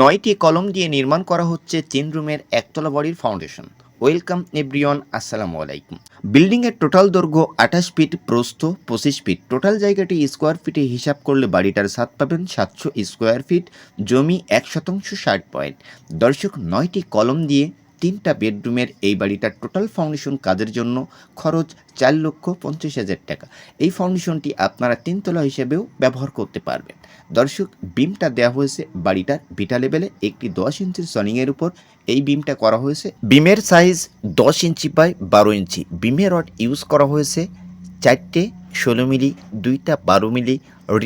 নয়টি কলম দিয়ে নির্মাণ করা হচ্ছে তিন রুমের একতলা বাড়ির ফাউন্ডেশন। ওয়েলকাম, এভরিওয়ান, আসসালামু আলাইকুম। বিল্ডিং এর টোটাল দৈর্ঘ্য আঠাশ ফিট, প্রস্থ পঁচিশ ফিট। টোটাল জায়গাটি স্কোয়ার ফিটে হিসাব করলে বাড়িটার স্বাদ পাবেন সাতশো স্কোয়ার ফিট, জমি এক শতাংশ ষাট পয়েন্ট। দর্শক, নয়টি কলম দিয়ে তিনটা বেডরুমের এই বাড়িটার টোটাল ফাউন্ডেশন কাজের জন্য খরচ চার লক্ষ পঞ্চাশ হাজার টাকা। এই ফাউন্ডেশনটি আপনারা তিনতলা হিসেবেও ব্যবহার করতে পারবেন। দর্শক, বিমটা দেওয়া হয়েছে বাড়িটার বিটা লেভেলে একটি দশ ইঞ্চির সনিংয়ের উপর। এই বিমটা করা হয়েছে বিমের সাইজ দশ ইঞ্চি বাই বারো ইঞ্চি। বিমের রড ইউজ করা হয়েছে চারটে ষোলো মিলি, দুইটা বারো মিলি,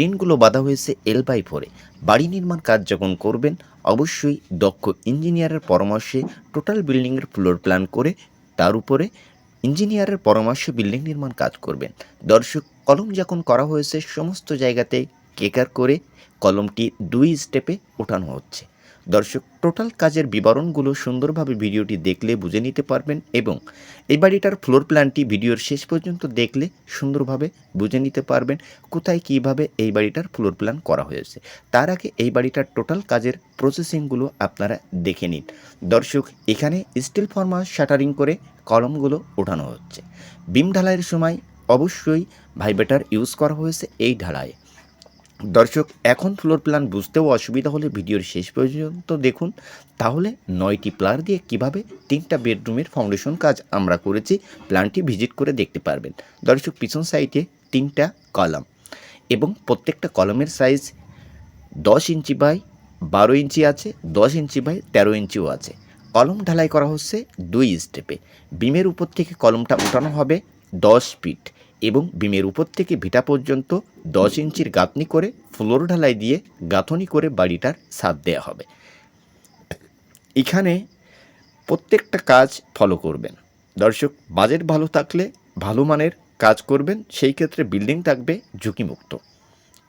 ঋণগুলো বাঁধা হয়েছে এল বাই ফোরে। বাড়ি নির্মাণ কাজ যখন করবেন, অবশ্যই দক্ষ ইঞ্জিনিয়ারের পরামর্শে টোটাল বিল্ডিংয়ের ফ্লোর প্ল্যান করে তার উপরে ইঞ্জিনিয়ারের পরামর্শে বিল্ডিং নির্মাণ কাজ করবেন। দর্শক, কলম যখন করা হয়েছে, সমস্ত জায়গাতে কেকার করে কলমটি দুই স্টেপে ওঠানো হচ্ছে। দর্শক, টোটাল কাজের বিবরণগুলো সুন্দরভাবে ভিডিওটি দেখলে বুঝে নিতে পারবেন এবং এই বাড়িটার ফ্লোর প্ল্যানটি ভিডিওর শেষ পর্যন্ত দেখলে সুন্দরভাবে বুঝে নিতে পারবেন কোথায় কীভাবে এই বাড়িটার ফ্লোর প্ল্যান করা হয়েছে। তার আগে এই বাড়িটার টোটাল কাজের প্রসেসিংগুলো আপনারা দেখে নিন। দর্শক, এখানে স্টিল ফর্মা শাটারিং করে কলমগুলো ওঠানো হচ্ছে। বিম ঢালাইয়ের সময় অবশ্যই ভাইবেটার ইউজ করা হয়েছে এই ঢালাইয়ে। দর্শক, এখন ফ্লোর প্ল্যান বুঝতেও অসুবিধা হলে ভিডিওর শেষ পর্যন্ত দেখুন। তাহলে নয়টি প্লার দিয়ে কীভাবে তিনটা বেডরুমের ফাউন্ডেশন কাজ আমরা করেছি প্ল্যানটি ভিজিট করে দেখতে পারবেন। দর্শক, পিছন সাইডে তিনটা কলাম এবং প্রত্যেকটা কলমের সাইজ দশ ইঞ্চি বাই বারো ইঞ্চি আছে, দশ ইঞ্চি বাই তেরো ইঞ্চিও আছে। কলম ঢালাই করা হচ্ছে দুই স্টেপে বিমের উপর থেকে কলমটা উঠানো হবে দশ ফিট এবং বিমের উপর থেকে ভিটা পর্যন্ত দশ ইঞ্চির গাঁথনি করে ফ্লোর ঢালাই দিয়ে গাঁথনি করে বাড়িটার ছাদ দেওয়া হবে। এখানে প্রত্যেকটা কাজ ফলো করবেন। দর্শক বাজেট ভালো থাকলে ভালো মানের কাজ করবেন, সেই ক্ষেত্রে বিল্ডিং থাকবে ঝুঁকিমুক্ত।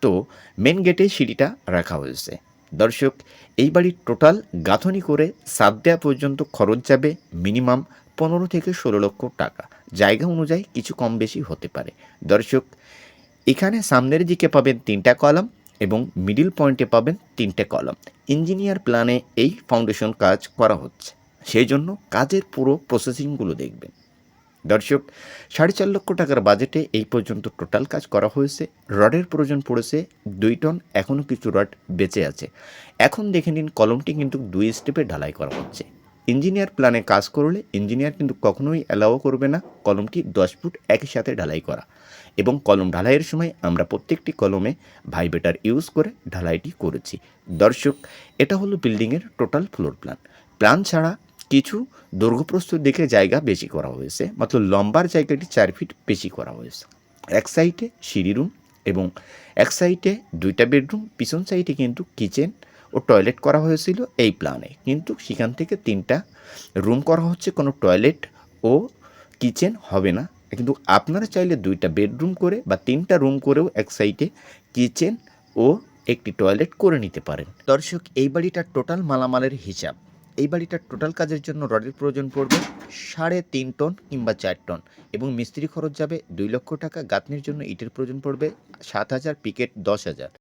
তো মেন গেটে সিঁড়িটা রাখা হয়েছে। দর্শক এই বাড়ির টোটাল গাঁথনি করে সাত দেওয়া পর্যন্ত খরচ যাবে মিনিমাম পনেরো থেকে ষোলো লক্ষ টাকা। জায়গা অনুযায়ী কিছু কম বেশি হতে পারে। দর্শক, এখানে সামনের দিকে পাবেন তিনটা কলাম এবং মিডিল পয়েন্টে পাবেন তিনটে কলাম। ইঞ্জিনিয়ার প্ল্যানে এই ফাউন্ডেশন কাজ করা হচ্ছে। সেই জন্য কাজের পুরো প্রসেসিংগুলো দেখবেন। দর্শক, সাড়ে চার লক্ষ টাকার বাজেটে এই পর্যন্ত টোটাল কাজ করা হয়েছে। রডের প্রয়োজন পড়েছে, দুই টন এখনও কিছু রড বেঁচে আছে। এখন দেখে নিন কলমটি কিন্তু দুই স্টেপে ঢালাই করা হচ্ছে। ইঞ্জিনিয়ার প্ল্যানে কাজ করলে ইঞ্জিনিয়ার কিন্তু কখনোই অ্যালাও করবে না কলমটি দশ ফুট একই সাথে ঢালাই করা। এবং কলম ঢালাইয়ের সময় আমরা প্রত্যেকটি কলমে ভাইবেটার ইউজ করে ঢালাইটি করেছি। দর্শক, এটা হলো বিল্ডিংয়ের টোটাল ফ্লোর প্ল্যান। প্ল্যান ছাড়া কিছু দৈর্ঘ্যপ্রস্থ দেখে জায়গা বেশি করা হয়েছে, মাত্র লম্বার জায়গাটি চার ফিট বেশি করা হয়েছে। এক সাইডে সিঁড়ি রুম এবং এক সাইডে দুইটা বেডরুম পিছন সাইডে কিন্তু কিচেন ও টয়লেট করা হয়েছিল এই প্ল্যানে কিন্তু সেখান থেকে তিনটা রুম করা হচ্ছে, কোনো টয়লেট ও কিচেন হবে না। কিন্তু আপনারা চাইলে দুইটা বেডরুম করে বা তিনটা রুম করেও এক সাইডে কিচেন ও একটি টয়লেট করে নিতে পারেন। দর্শক, এই বাড়িটার টোটাল মালামালের হিসাব এই বাড়িটার টোটাল কাজের জন্য রডের প্রয়োজন পড়বে সাড়ে তিন টন কিংবা চার টন এবং মিস্ত্রি খরচ যাবে দুই লক্ষ টাকা, গাঁথনির জন্য ইটের প্রয়োজন পড়বে সাত হাজার, পিকেট দশ হাজার।